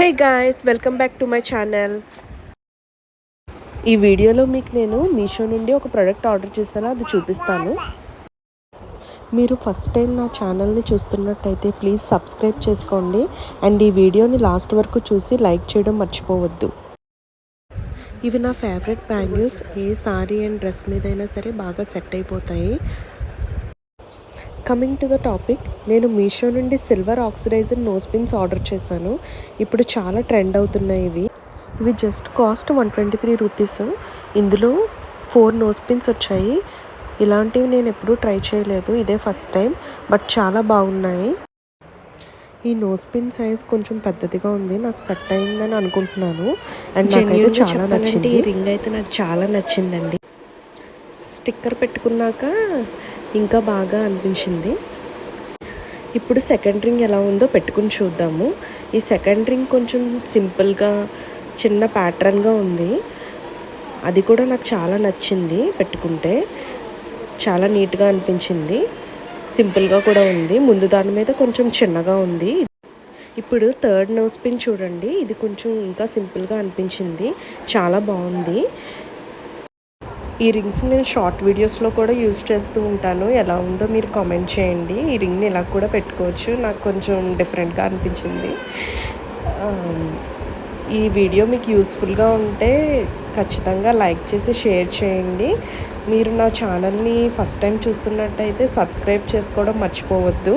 Hey guys welcome back to my channel ఈ వీడియోలో మీకు నేను మీషో నుండి ఒక ప్రోడక్ట్ ఆర్డర్ చేశాను అది చూపిస్తాను. మీరు ఫస్ట్ టైం నా ఛానల్ని చూస్తున్నట్టయితే ప్లీజ్ సబ్స్క్రైబ్ చేసుకోండి. అండ్ ఈ వీడియోని లాస్ట్ వరకు చూసి లైక్ చేయడం మర్చిపోవద్దు. ఇవి నా ఫేవరెట్ బ్యాంగిల్స్ ఏ సారీ అండ్ డ్రెస్ మీదైనా సరే బాగా సెట్ అయిపోతాయి. కమింగ్ టు ద టాపిక్ నేను మీషో నుండి silver oxidiser nose pins order చేశాను. ఇప్పుడు చాలా ట్రెండ్ అవుతున్నాయి ఇవి. ఇవి just cost one twenty three rupees ఇందులో ఫోర్ నోస్ పిన్స్ వచ్చాయి. ఇలాంటివి నేను ఎప్పుడూ ట్రై చేయలేదు. ఇదే ఫస్ట్ టైం బట్ చాలా బాగున్నాయి. ఈ నోస్ పిన్ సైజ్ కొంచెం పెద్దదిగా ఉంది. నాకు సెట్ అయిందని అనుకుంటున్నాను. అండ్ నాకైతే చాలా నచ్చింది ఈ రింగ్ అయితే నాకు చాలా నచ్చిందండి. స్టిక్కర్ పెట్టుకున్నాక ఇంకా బాగా అనిపించింది. ఇప్పుడు సెకండ్ రింగ్ ఎలా ఉందో పెట్టుకుని చూద్దాము. ఈ సెకండ్ రింగ్ కొంచెం సింపుల్గా చిన్న ప్యాటర్న్గా ఉంది. అది కూడా నాకు చాలా నచ్చింది పెట్టుకుంటే. చాలా నీట్గా అనిపించింది. సింపుల్గా కూడా ఉంది. ముందు దాని మీద కొంచెం చిన్నగా ఉంది. ఇప్పుడు థర్డ్ నోస్ పిన్ చూడండి. ఇది కొంచెం ఇంకా సింపుల్గా అనిపించింది. చాలా బాగుంది. ఈ రింగ్స్ నేను షార్ట్ వీడియోస్లో కూడా యూజ్ చేస్తూ ఉంటాను. ఎలా ఉందో మీరు కామెంట్ చేయండి. ఈ రింగ్ని ఇలా కూడా పెట్టుకోవచ్చు. నాకు కొంచెం డిఫరెంట్గా అనిపించింది. ఈ వీడియో మీకు యూస్ఫుల్గా ఉంటే ఖచ్చితంగా లైక్ చేసి షేర్ చేయండి. మీరు నా ఛానల్ని ఫస్ట్ టైం చూస్తున్నట్టయితే సబ్స్క్రైబ్ చేసుకోవడం మర్చిపోవద్దు.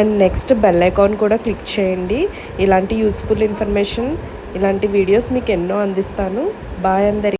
అండ్ నెక్స్ట్ బెల్ ఐకాన్ కూడా క్లిక్ చేయండి. ఇలాంటి యూస్ఫుల్ ఇన్ఫర్మేషన్ ఇలాంటి వీడియోస్ మీకు ఎన్నో అందిస్తాను. బాయ్ అందరి